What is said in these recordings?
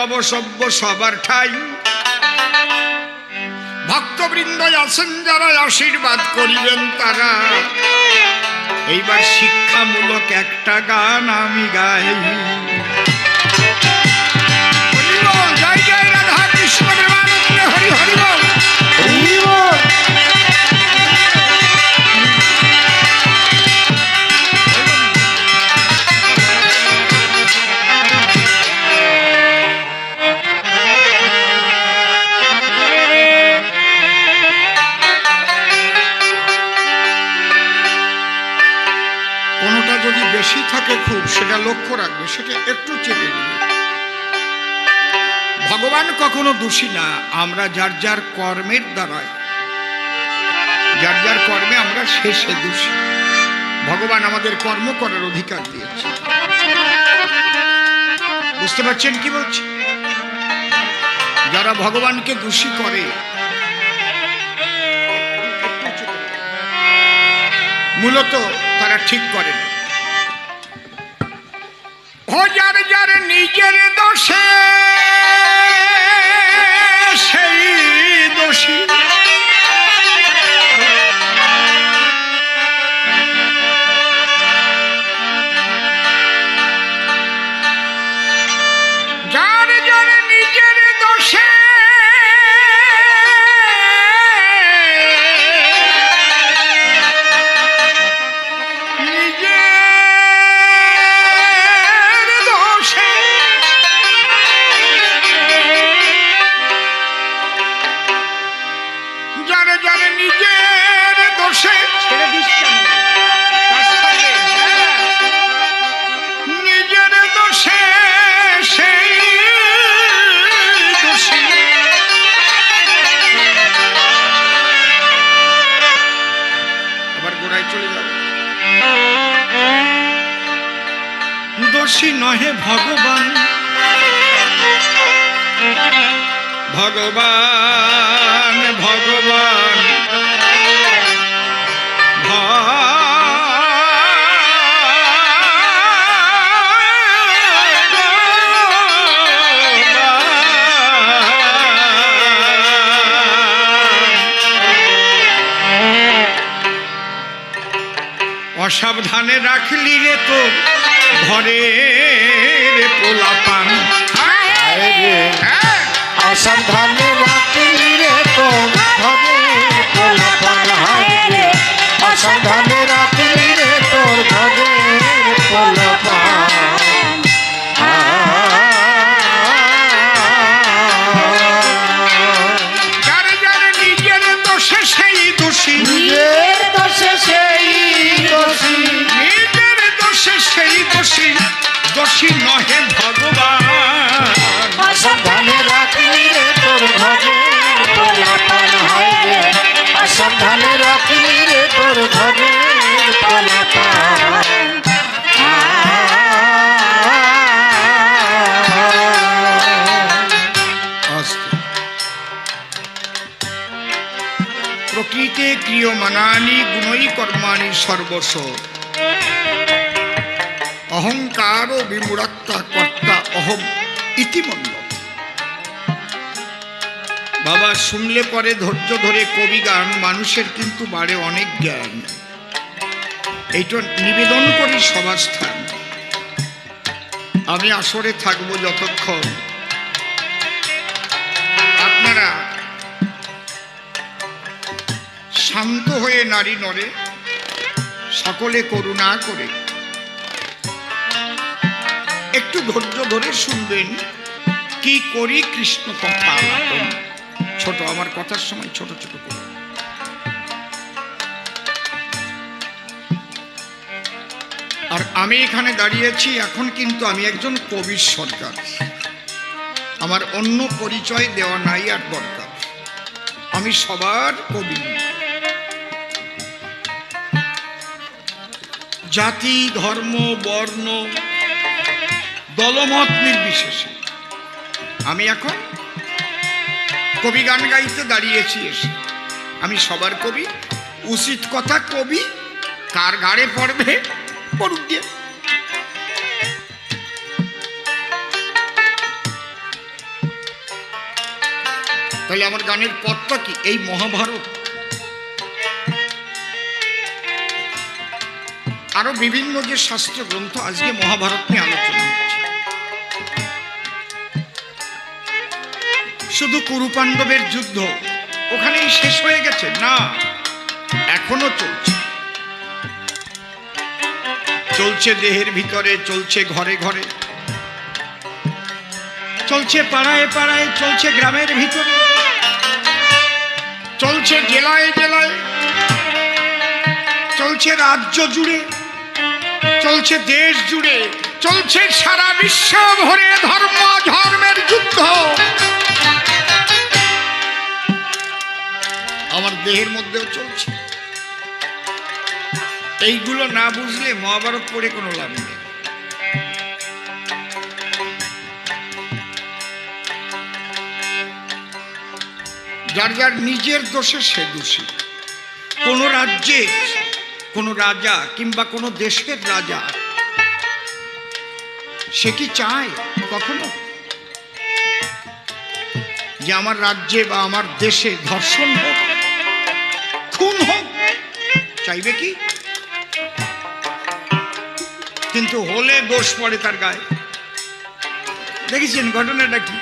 লব সভ্য সবার ঠাই। ভক্তবৃন্দ আছেন যারা আশীর্বাদ করিবেন তারা। এইবার শিক্ষামূলক একটা গান আমি গাই। সেটা লক্ষ্য রাখবে, সেটা একটু চেপে দিবে ভগবান কখনো দোষী না, আমরা যার যার কর্মের দ্বারায় যার যার কর্মে আমরা শেষে দোষী। ভগবান আমাদের কর্ম করার অধিকার দিয়েছে। বুঝতে পারছেন কি বলছি? যারা ভগবানকে দোষী করে, মূলত তারা ঠিক করে না ও যার যার নিজের দোষে সেই দোষী ভগবান ভগবান। অসাবধানে রাখলি রে তো ঘরে পোলা পান হ্যাঁ অসাবধানে রাখলি রে তোর ঘরে পোলাপান হাইরে অসাবধানে রাখলি রে তোর ঘরে প্রকৃতে ক্রিয়মানানি গুণই কর্মাণি সর্বস্ব। অহংকার ও বিমূঢ়ত্বা কর্তা অহম ইতিমন্য বাবা, শুনলে পরে ধৈর্য ধরে কবি গান, মানুষের কিন্তু বাড়ে অনেক জ্ঞান। এইটা নিবেদন করি সবার স্থান আমি আসরে থাকব যতক্ষণ আপনারা শান্ত হয়ে নারী নরে সকলে করুণা করে। একটু ধৈর্য ধরে শুনবেন, কি করি কৃষ্ণ কথা ছোট, আমার কথার সময় ছোট ছোট করে। আর আমি এখানে দাঁড়িয়েছি, এখন কিন্তু আমি একজন কবির সরকার। আমার অন্য পরিচয় দেওয়া নাই আর দরকার। আমি সবার কবি। জাতি, ধর্ম, বর্ণ, দলমত নির্বিশেষে। আমি এখন কবি গান গাইতে দাঁড়িয়েছি এসে। আমি সবার কবি, উচিত কথা কবি, কার ঘাড়ে পড়বে পড়ুক দিয়ে তাহলে আমার গানের পথটা কি? এই মহাভারত আরও বিভিন্ন যে শাস্ত্র গ্রন্থ আজকে মহাভারত নিয়ে আলোচনা হচ্ছে। শুধু কুরুপাণ্ডবের যুদ্ধ ওখানেই শেষ হয়ে গেছে? না, এখনও চলছে। চলছে দেহের ভিতরে, চলছে ঘরে ঘরে। চলছে পাড়ায় পাড়ায়, চলছে গ্রামের ভিতরে। চলছে জেলায় জেলায়। চলছে রাজ্য জুড়ে। চলছে দেশ জুড়ে, চলছে সারা বিশ্ব ভরে ধর্ম, ধর্মের যুদ্ধ। আমার দেহের মধ্যেও চলছে। এইগুলো না বুঝলে মহাভারত পড়ে কোনো লাভ নেই। যার যার নিজের দোষে সে দোষী। কোন রাজ্যে কোন রাজা কিংবা কোনো দেশের রাজা, সে কি চায় কখনো? যে আমার রাজ্যে বা আমার দেশে ধর্ষণ হোক, খুন হোক, চাইবে কি? কিন্তু হলে দোষ পড়ে তার গায়ে। দেখেছেন ঘটনাটা কি?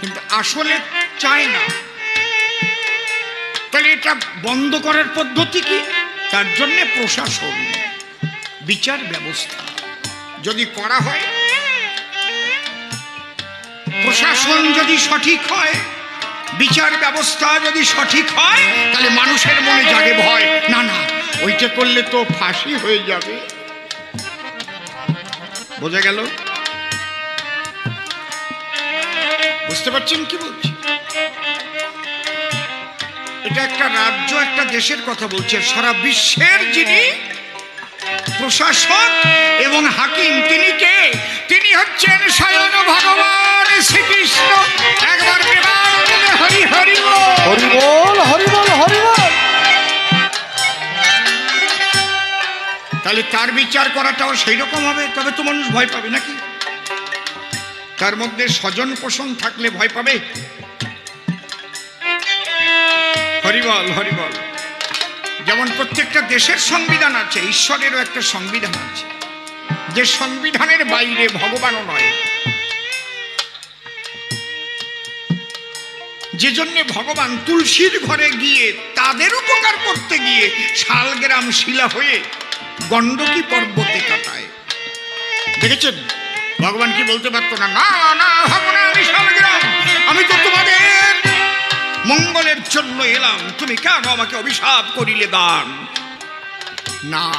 কিন্তু আসলে চায় না। তাহলে এটা বন্ধ করার পদ্ধতি কি? তার জন্য প্রশাসন, বিচার ব্যবস্থা। যদি করা হয়, প্রশাসন যদি সঠিক হয়, বিচার ব্যবস্থা যদি সঠিক হয়, তাহলে মানুষের মনে জাগে ভয়। না না, ওইটা করলে তো ফাঁসি হয়ে যাবে। বোঝা গেল? বুঝতে পারছেন কি বলছি? এটা একটা রাজ্য একটা দেশের কথা বলছে সারা বিশ্বের যিনি প্রশাসক এবং হাকিম তিনি কে? তিনি হচ্ছেন স্বয়ং ভগবান শ্রীকৃষ্ণ। একবার হরি হরি। হরি বল হরি বল হরি বল। তাহলে তার বিচার করাটাও সেই রকম হবে তবে তো মানুষ ভয় পাবে নাকি? তার মধ্যে স্বজন পোষণ থাকলে ভয় পাবে? হরিবল হরিবল যেমন প্রত্যেকটা দেশের সংবিধান আছে, ঈশ্বরেরও একটা সংবিধান আছে। যে সংবিধানের বাইরে ভগবানও নয়। যে জন্যে ভগবান তুলসীর ঘরে গিয়ে তাদের উপকার করতে গিয়ে শালগ্রাম শিলা হয়ে গণ্ডকী পর্বতে কাটায়। দেখেছেন? ভগবান কি বলতে পারতো না? না না হব না আমি শালগ্রাম। আমি তো তোমাদের মঙ্গলের জন্য এলাম। তুমি কেন আমাকে অভিশাপ করিলে দান? না।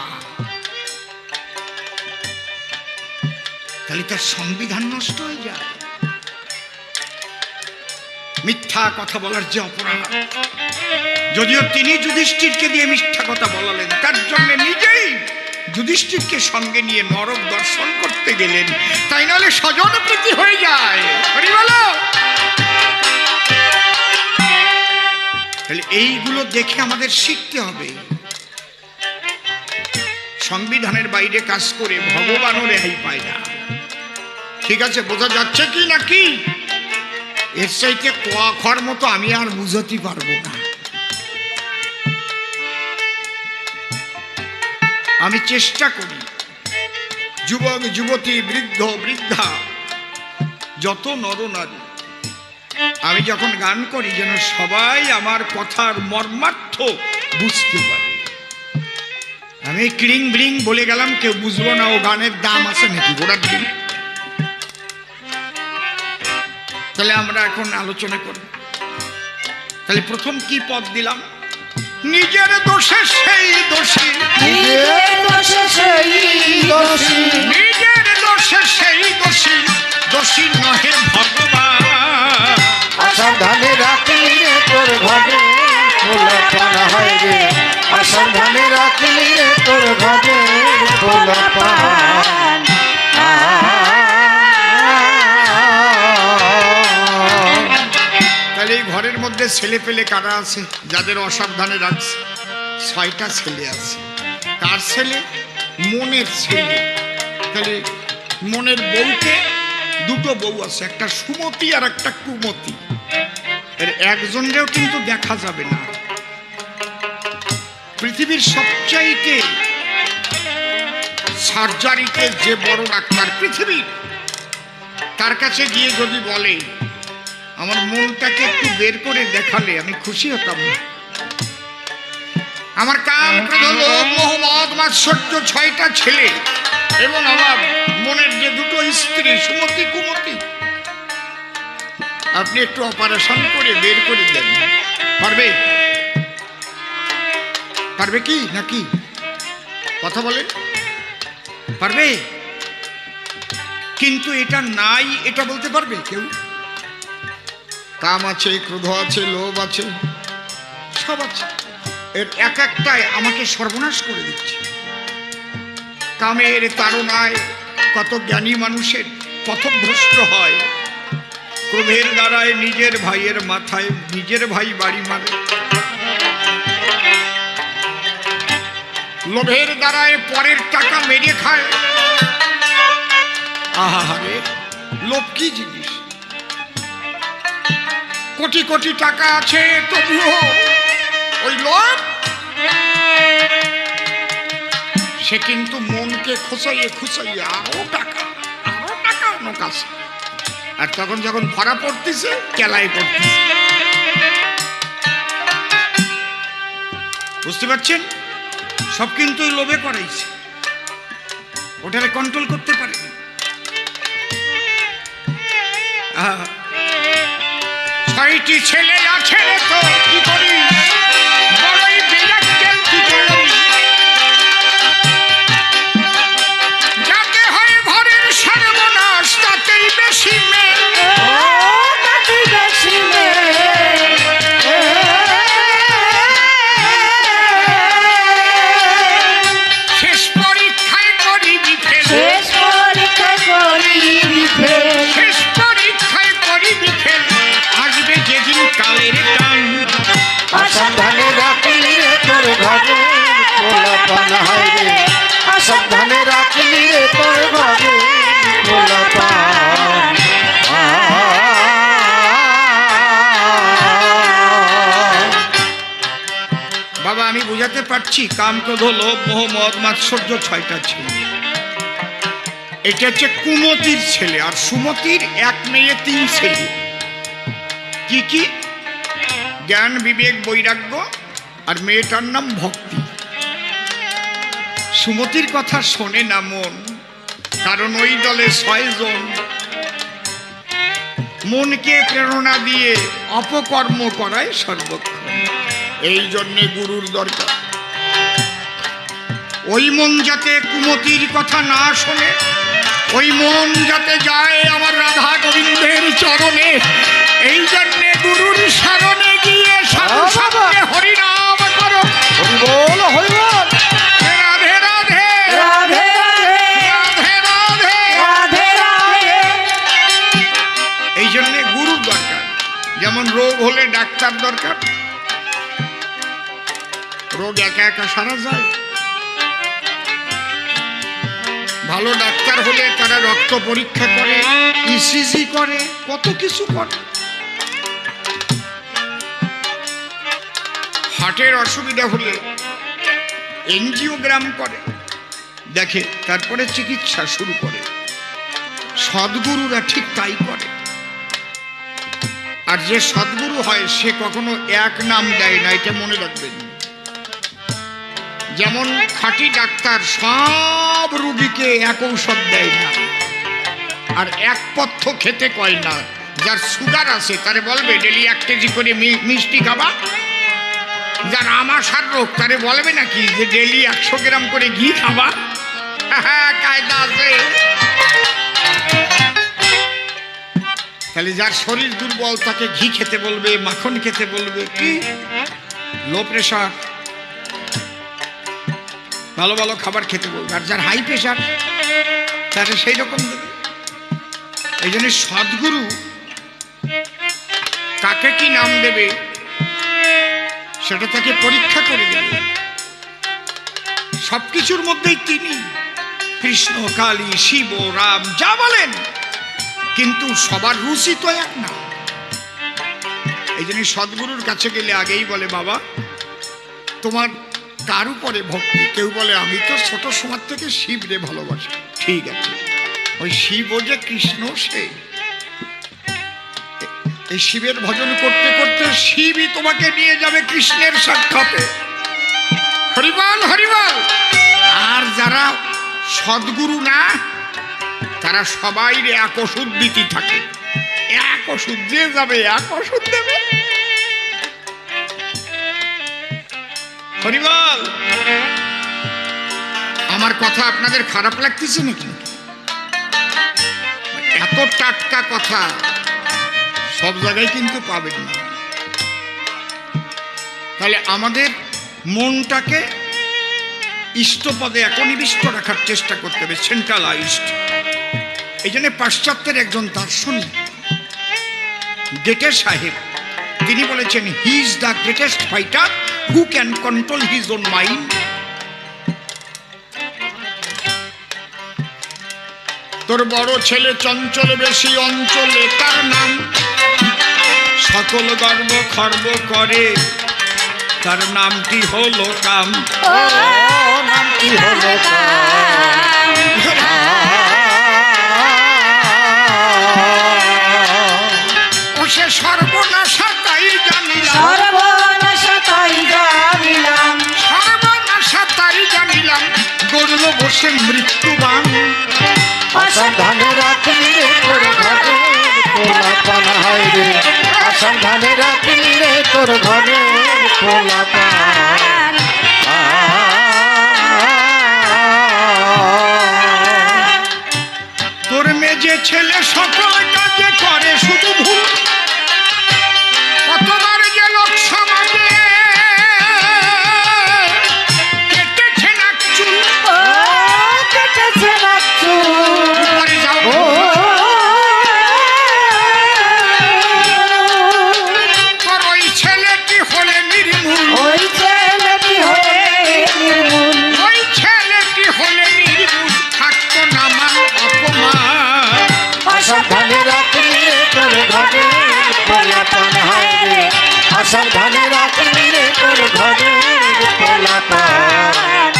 তাহলে তার সংবিধান নষ্ট হয়ে যায়। মিথ্যা কথা বলার যে অপরাধ। যদিও তিনি যুধিষ্ঠিরকে দিয়ে মিথ্যা কথা বলালেন, তার জন্য নিজেই যুধিষ্ঠিরকে সঙ্গে নিয়ে নরক দর্শন করতে গেলেন। তাই নাহলে স্বজন প্রীতি হয়ে যায়। হরি বলো তাহলে এইগুলো দেখে আমাদের শিখতে হবে। সংবিধানের বাইরে কাজ করে ভগবানও রেহাই পায় না। ঠিক আছে, বোঝা যাচ্ছে কি নাকি এর চাইতে খর মতো আমি আর বুঝতে পারব না। আমি চেষ্টা করি। যুবক, যুবতী, বৃদ্ধ, বৃদ্ধা, যত নরনারী আমি যখন গান করি যেন সবাই আমার কথার মর্মার্থ বুঝতে পারে। আমি ক্রিং ব্রিং বলে গেলাম কেউ বুঝব না ও গানের দাম আছে নাকি গোড়ার দিন তাহলে আমরা এখন আলোচনা করব তাহলে প্রথম কি পদ দিলাম? নিজের দোষে সেই দোষী। নিজের দোষে সেই দোষী। নিজের ঘরের ছেলে পেলে কারা আছে? যাদের অসাবধানে রাখছে। ছয়টা ছেলে আছে। কার ছেলে মনের ছেলে। তাহলে মনের বউকে দুটো বউ আছে, একটা সুমতি আর একটা কুমতি। এর একজনেরও কিন্তু দেখা যাবে না। পৃথিবীর সবচাইতে সার্জারিতে যে বড় ডাক্তার পৃথিবীর, তার কাছে গিয়ে যদি বলে আমার মনটাকে একটু বের করে দেখালে আমি খুশি হতাম। আমার কাম ক্রোধ লোভ মোহ মাৎসর্য ছয়টা ছেলে এবং আমার মনের যে দুটো স্ত্রী, সুমতি, কুমতি। আপনি একটু অপারেশন করে বের করে দেন। পারবে? পারবে কি, নাকি? কথা বলেন। পারবে? কিন্তু এটা নাই, এটা বলতে পারবে কেউ? কাম আছে, ক্রোধ আছে, লোভ আছে, সব আছে। এর এক একটাই আমাকে সর্বনাশ করে দিচ্ছে। কামের তাড়নায় কত জ্ঞানী মানুষের পথভ্রষ্ট হয়। ক্রোধের দ্বারায় নিজের ভাইয়ের মাথায় নিজের ভাই বাড়ি মারে। লোভের দ্বারায় পরের টাকা মেরে খায়। আহারে লোভ কি জিনিস? কোটি কোটি টাকা আছে, তবুও ওই লোভ সে কিন্তু মনকে খুসাইয়ে খুসাইয়ে আরও টাকা টাকা আর তখন যখন ধরা পড়তেছে কেলাই পড়তেছে। বুঝতে পারছেন? সব কিন্তু লোভে করাইছে। ওটারে কন্ট্রোল করতে পারে ছয়টি ছেলে আছে তো কি করিস? বুঝাতে পারছি কাম ক্রোধ লোভ মোহ মদ মাৎসর্য ছয়টা ছেলে। এটা হচ্ছে কুমতির ছেলে আর সুমতির এক মেয়ে, তিন ছেলে। কি কি? জ্ঞান, বিবেক, বৈরাগ্য আর মেয়েটার নাম ভক্তি। সুমতির কথা শোনে না মন, কারণ ওই দলে ছয়জন। মনকে প্রেরণা দিয়ে অপকর্ম করায় সর্বক্ষণ। এই জন্যে গুরুর দরকার। ওই মন যাতে কুমতির কথা না শোনে ওই মন যাতে যায় আমার রাধা গোবিন্দের চরণে এই জন্যে গুরুর শরণে গিয়ে সাধু! সঙ্গে হরিনাম করো। বল এই জন্যে গুরুর দরকার। যেমন রোগ হলে ডাক্তার দরকার রোগ একা একা সারা যায়? ভালো ডাক্তার হলে তারা রক্ত পরীক্ষা করে ইসিজি করে, কত কিছু করে। হার্টের অসুবিধা হলে এনজিওগ্রাম করে। দেখে তারপরে চিকিৎসা শুরু করে। সদ্গুরুরা ঠিক তাই করে। আর যে সদ্গুরু হয়, সে কখনো এক নাম দেয় না, এটা মনে রাখবেন। যেমন খাঁটি ডাক্তার, সব রুগীকে এক ঔষধ দেয় না। আর এক পথ্য খেতে কয় না। যার সুগার আছে, তারে বলবে, ডেলি এক কেজি করে মিষ্টি খাবা। যার আমাশার রোগ, তারে বলবে নাকি যে, ডেলি একশো গ্রাম করে ঘি খাবা? হ্যাঁ কায়দা আছে। তাহলে যার শরীর দুর্বল, তাকে ঘি খেতে বলবে, মাখন খেতে বলবে, কি? Low pressure. ভালো ভালো খাবার খেতে বলবে। আর যার হাই প্রেশার তাকে সেই রকম দেবে। এই জন্য সদ্গুরু কাকে কি নাম দেবে, সেটা তাকে পরীক্ষা করে দেবে। সবকিছুর মধ্যেই তিনি কৃষ্ণ, কালী, শিব, রাম, যা বলেন, কিন্তু সবার রুচি তো এক না। এই জন্য সদ্গুরুর কাছে গেলে আগেই বলে, বাবা, তোমার কার উপরে ভক্তি। কেউ বলে, আমি তো ছোট সময় থেকে শিবরে ভালোবাসি। ঠিক আছে। ওই শিব ও যে কৃষ্ণ, সে। এই শিবের ভজন করতে করতে শিবই তোমাকে নিয়ে যাবে কৃষ্ণের সাক্ষাতে। হরিবল হরিবল! আর যারা সদ্গুরু না, তারা সবাই এক ওষুধ দিতে থাকে। এক ওষুধ দিয়ে যাবে, এক ওষুধ দেবে। হরিবল আমার কথা আপনাদের খারাপ লাগতেছে নাকি? এত টাটকা কথা সব জায়গায় কিন্তু পাবেন না। তাহলে আমাদের মনটাকে ইষ্টপদে একনিবিষ্ট রাখার চেষ্টা করতে হবে সেন্ট্রালাইজড এই জন্য পাশ্চাত্যের একজন দার্শনিক ডেটে সাহেব, তিনি বলেছেন he is the greatest fighter who can control his own mind তোর বড় ছেলে চঞ্চল বেশি অঞ্চলে তার নাম। সকল গর্ব খর্ব করে। তার নামটি হলো কাম ও নাম কি হলো ও সে সর্বনাশা গরুল বসে মৃত্যুবান অসাবধানে রাখলি তোর ঘরে পোলা পানা হয় রে। অসাবধানে রাখলি রে তোর ঘরে পোলা পান। তোর মেজে ছেলে সকল কাজে করে শুধু ভুল। অসাবধানে রাখলি রে তোর ঘরে পোলা পান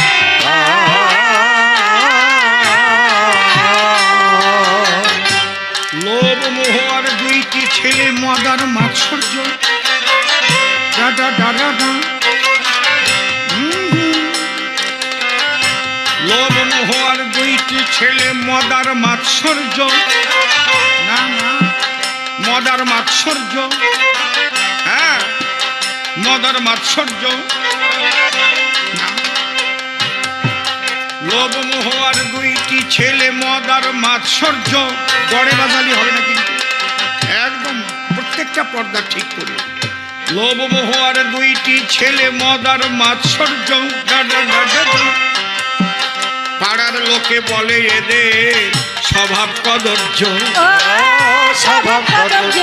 লোভ মোহ আর দুইটি ছেলে মদার মাৎসর্য ডা। হুম হুম। লোভ মোহ আর দুইটি ছেলে মদার মাৎসর্য না না, মদার মাৎসর্য মদার মাৎসর্য। লোভ মোহ আর দুইটি ছেলে মদ আর মাৎসর্য গড়ে বাজালি হবে না কিন্তু একদম প্রত্যেকটা পর্দা ঠিক করে লোভ মোহ আর দুইটি ছেলে মদ আর মাৎসর্য। পাড়ার লোকে বলে এদের স্বভাব কদর্য স্বভাব কদর্য।